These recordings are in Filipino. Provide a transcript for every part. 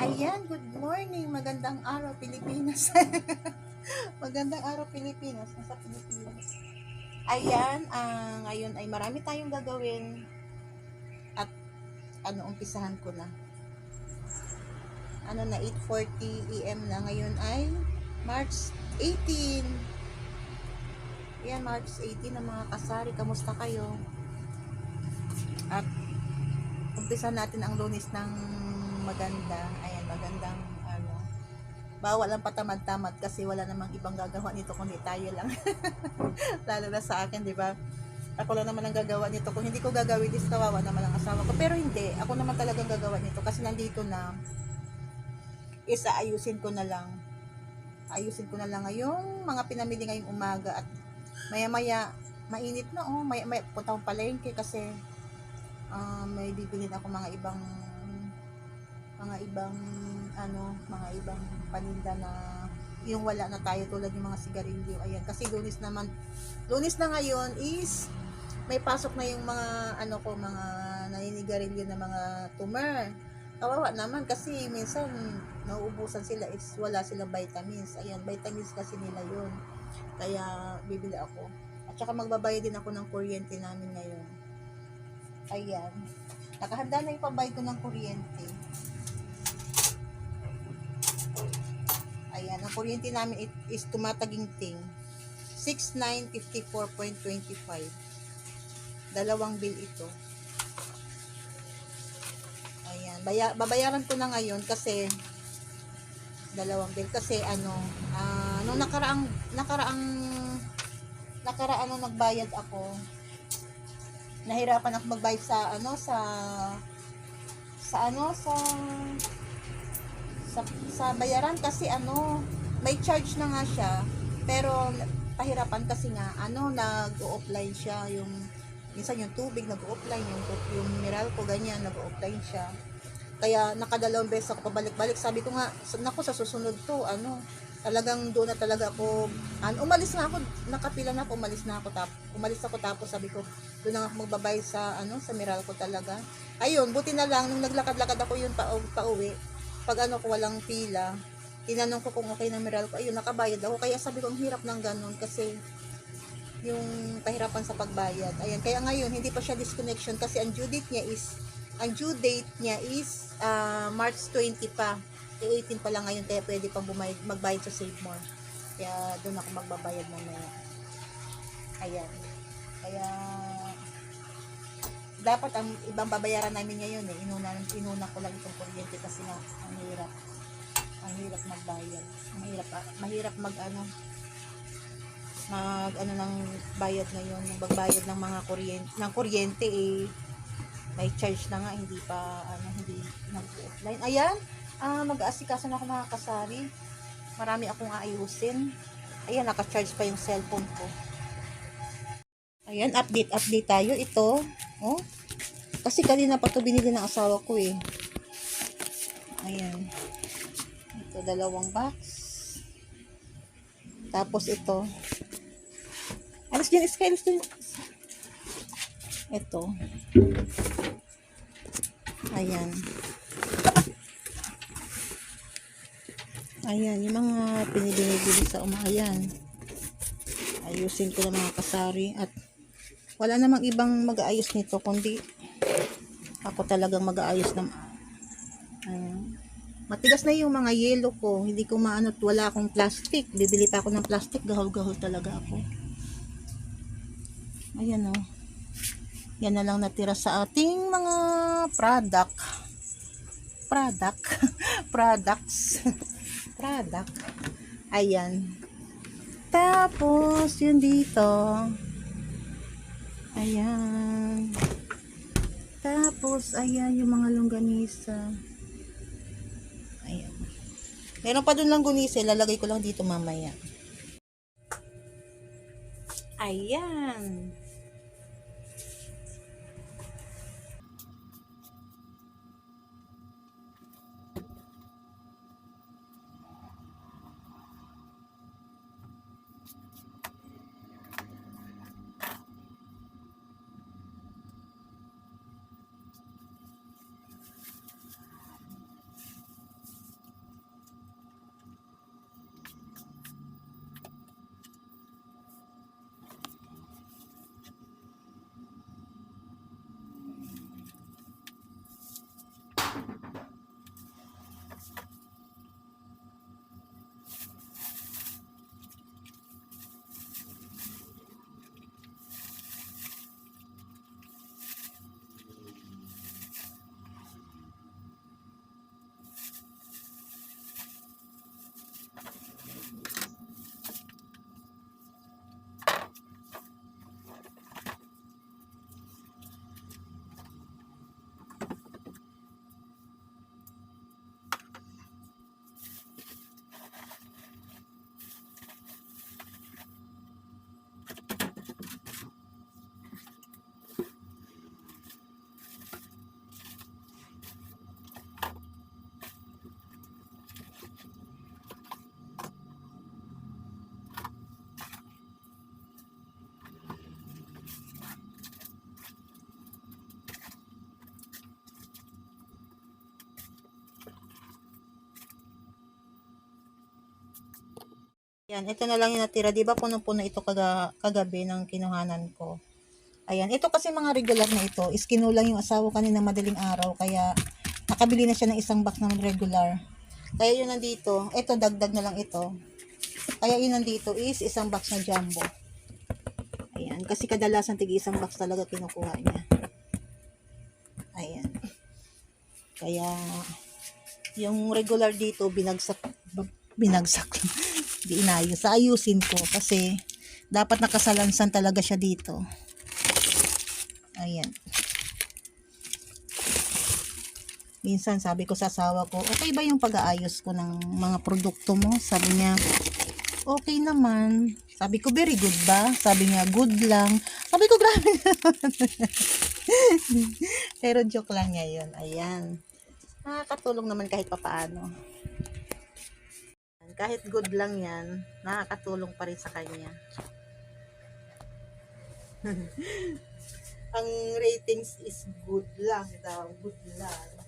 Ayan, good morning. Magandang araw, Pilipinas. Magandang araw, Pilipinas. Nasa Pilipinas. Ayan, ah, ngayon ay marami tayong gagawin. At ano, umpisahan ko na. Ano na, 8.40 AM na. Ngayon ay March 18. Ayan, March 18 ng mga kasari. Kamusta kayo? At umpisa natin ang lunis ng maganda. Ayan, magandang ano. Bawal ang patamad-tamad kasi wala namang ibang gagawa nito kundi tayo lang. Lalo na sa akin, di ba? Ako lang naman ang gagawa nito. Kung hindi ko gagawin, is kawawa naman ang asawa ko. Pero hindi, ako naman talagang gagawa nito kasi nandito na isa ayusin ko na lang. Ayusin ko na lang ngayong mga pinamili ngayong umaga at maya-maya mainit na oh, maya, maya punta palengke kasi ah, may bibilin ako mga ibang mga ibang ano, mga ibang paninda na yung wala na tayo tulad yung mga sigarilyo. Ayan, kasi lunis naman, lunis na ngayon is may pasok na yung mga ano ko, mga naninigarilyo na mga tumor. Kawawa naman kasi minsan nauubusan sila is wala silang vitamins. Ayan, vitamins kasi nila yun. Kaya bibili ako. At saka magbabayad din ako ng kuryente namin ngayon. Ayan. Nakahanda na yung pambayad ko ng kuryente. Ayan, ang kuryente namin it- is tumataginting. 6954.25. Dalawang bill ito. Ayan, baya, babayaran ko na ngayon kasi dalawang bill kasi ano, ah, nung nakaraang nakaraang nakaraan nung nagbayad ako, nahirapan ako magbayad sa ano sa sa ano sa sa, sa bayaran kasi ano may charge na nga siya pero pahirapan kasi nga ano nag-offline siya yung minsan yung tubig nag-offline yung yung mineral ko ganyan nag-offline siya. Kaya nakadalawang beses ako pabalik-balik. Sabi ko nga "Sa- naku sa susunod to ano talagang doon na talaga ako an umalis na ako nakapila na ako umalis na ako tap umalis ako tapos sabi ko doon na ako magbabayad sa ano sa mineral ko talaga. Ayun buti na lang nung naglakad-lakad ako yun pa pauwi pag ano ko walang pila, tinanong ko kung okay na meral ko, ayun, nakabayad ako. Kaya sabi ko, ang hirap ng ganun kasi yung kahirapan sa pagbayad. Ayan, kaya ngayon, hindi pa siya disconnection kasi ang due date niya is, ang due date niya is ah, March 20 pa. Eh, 18 pa lang ngayon, kaya pwede pang bumayad, magbayad sa Save More. Kaya doon ako magbabayad mamaya. Ayan. Kaya, dapat ang ibang babayaran namin ngayon eh. Inuna inuna ko lang itong kuryente kasi nga ang hirap. Ang hirap magbayad. Ang hirap ah, mahirap mag ano mag ano ng bayad ngayon magbayad ng mga kuryente ng kuryente eh. May charge na nga hindi pa ano hindi nag-offline ayan ah mag-aasikaso na ako mga kasari. Marami akong aayusin. Ayan naka-charge pa yung cellphone ko Ayan, update, update tayo. Ito, oh. Kasi kanina pa to binili ng asawa ko eh. Ayan. Ito, dalawang box. Tapos ito. Alis dyan, Sky, alis dyan. Ito. Ayan. Ayan, yung mga pinibili sa umayan. Ayusin ko na mga kasari at wala namang ibang mag-aayos nito kundi ako talagang mag-aayos ng Ayan. matigas na yung mga yelo ko. Hindi ko maano wala akong plastic. Bibili pa ako ng plastic. Gahol-gahol talaga ako. Ayan o yan na lang natira sa ating mga product. Product. Products. Product. Ayan. Tapos yun dito Ayan. Tapos, ayan yung mga longganisa. Ayan. Meron pa dun longganisa. Lalagay ko lang dito mamaya. Ayan. Yan, ito na lang yung natira. Di ba puno-puno ito kaga, kagabi ng kinuhanan ko. Ayan, ito kasi mga regular na ito. Is kinulang yung asawa kanina madaling araw. Kaya nakabili na siya ng isang box ng regular. Kaya yun nandito. Ito, dagdag na lang ito. Kaya yun nandito is isang box na jumbo. Ayan, kasi kadalasan tig isang box talaga kinukuha niya. Ayan. Kaya yung regular dito binagsak binagsak di inayos ayusin ko kasi dapat nakasalansan talaga siya dito. Ayan. Minsan sabi ko sa asawa ko okay ba yung pag-aayos ko ng mga produkto mo? Sabi niya okay naman. Sabi ko very good ba? Sabi niya good lang. Sabi ko grabe pero joke lang niya ayan. Nakakatulong naman kahit papaano kahit good lang yan, nakakatulong pa rin sa kanya. Ang ratings is good lang daw, good lang.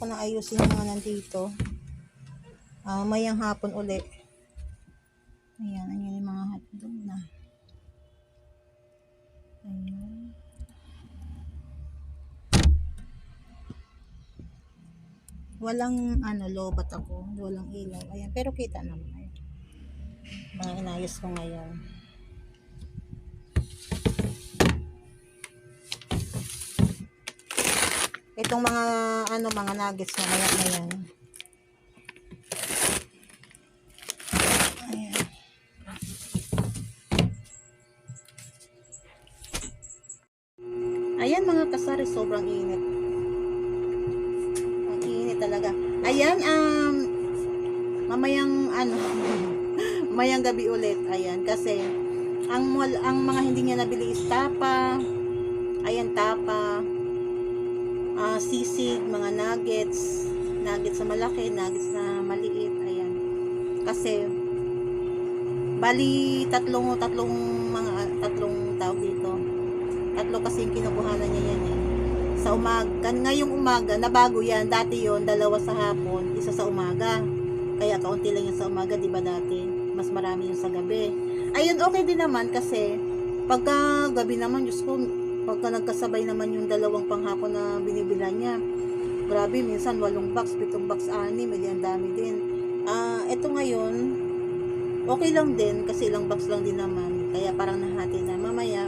Ko na ayusin yung mga nandito. Ah, mayang hapon uli. Ayan, ayan yung mga hotdog na. Ayan. Walang ano, lobat ako. Walang ilaw. Ayan, pero kita naman. Ayan. Mga inayos ko ngayon. Itong mga ano mga nuggets na maya na yan. Ayan. Mga kasari, sobrang init. Ang init talaga. Ayan, um, mamayang ano, mamayang gabi ulit. Ayan, kasi ang ang mga hindi niya nabili is tapa. Ayan, tapa sisig, mga nuggets, nuggets na malaki, nuggets na maliit, ayan. Kasi, bali tatlong, tatlong mga, tatlong tawag dito. Tatlo kasi yung kinukuhanan niya yan eh. Sa umaga, ngayong umaga, nabago yan, dati yon dalawa sa hapon, isa sa umaga. Kaya kaunti lang yung sa umaga, di ba dati? Mas marami yung sa gabi. Ayun, okay din naman kasi, pagka gabi naman, Diyos ko, pagka nagkasabay naman yung dalawang panghapon na binibilan niya grabe minsan walong box pitong box anim edi ang dami din ah eto ngayon okay lang din kasi ilang box lang din naman kaya parang nahati na mamaya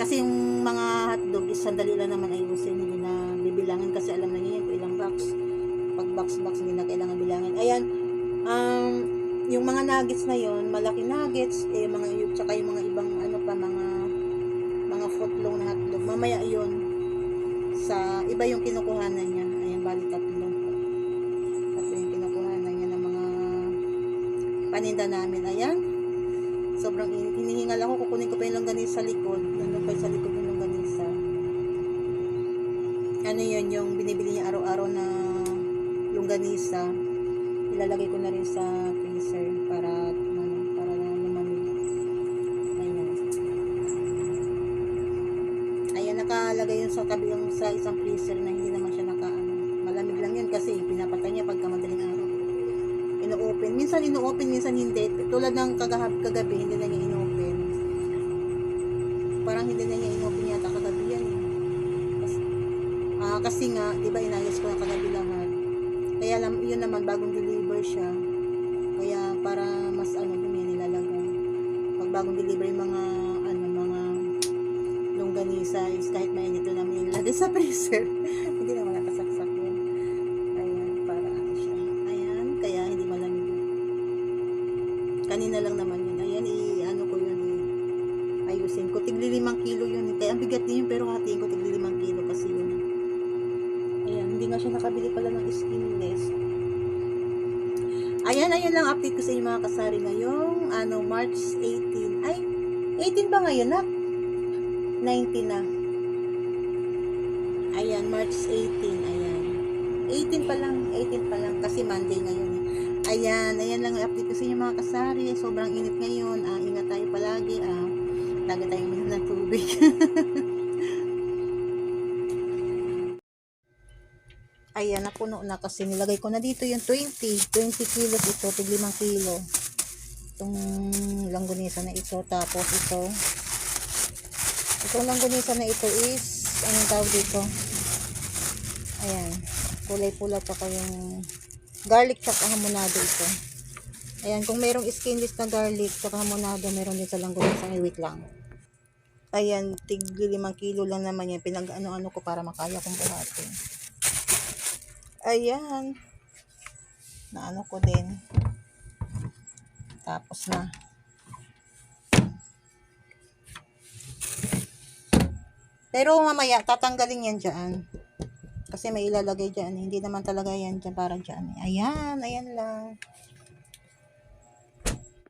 kasi yung mga hotdog is sandali lang naman ayusin hindi na bibilangin kasi alam na niya kung ilang box pag box box hindi na kailangan bilangin ayan um, yung mga nuggets na yon malaki nuggets eh mga tsaka yung mga ibang ano pa mga. Mamaya yun sa iba yung kinukuhanan niya. Ayan, bali tatlo. Tatlo yung kinukuhanan niya ng mga paninda namin. Ayan. Sobrang init. Hinihingal ako. Kukunin ko pa yung longganisa sa likod. Nandun pa sa likod yung longganisa. Ano yun, yung binibili niya araw-araw na longganisa. Ilalagay ko na rin sa freezer para nakalagay yun sa tabi yung sa isang freezer na hindi naman siya naka ano, malamig lang yun kasi pinapatay niya pagka madaling araw. Ino-open. Minsan ino-open, minsan hindi. Tulad ng kagahap, kagabi, hindi na niya ino-open. Parang hindi na niya ino-open yata kagabi yan. eh. Kasi, ah, kasi nga, di ba inayos ko na kagabi lahat. Kaya yun naman, bagong deliver siya. Kaya para mas ano, yan nilalagay. Pag bagong deliver mga longganisa is kahit mainit doon namin nilalagay sa freezer. hindi naman nakasaksak yun. Ayan, para ano siya. Ayan, kaya hindi malamig. Kanina lang naman yun. Ayan, i-ano ko yun, ayusin ko. Tigli limang kilo yun. Kaya ang bigat din yun, pero hatiin ko tigli limang kilo kasi yun. Ayan, hindi nga siya nakabili pala ng skinless. Ayan, ayun lang update ko sa inyo mga kasari ngayong ano, March 18. Ay, 18 ba ngayon na? 19 na. Ayan, March 18. Ayan. 18 pa lang, 18 pa lang kasi Monday ngayon. eh. Ayan, ayan lang ang update ko sa inyo mga kasari. Sobrang init ngayon. Ah, ingat tayo palagi. Ah, lagi tayong minum ng tubig. Ayan, napuno na kasi nilagay ko na dito yung 20. 20 kilos ito, tig 5 kilo. Itong langgunisa na ito. Tapos ito. Itong langgunisa na ito is, anong tawag dito? Ayan. Kulay pula tsaka yung garlic tsaka hamonado ito. Ayan, kung mayroong skinless na garlic tsaka hamonado, meron din sa langgunisa. Ay, wait lang. Ayan, tig 5 kilo lang naman yan. Pinag ano-ano ko para makaya kong buhatin. Ayan. Na ano ko din. Tapos na. Pero mamaya, tatanggalin yan dyan. Kasi may ilalagay dyan. Hindi naman talaga yan dyan para dyan. Ayan, ayan lang.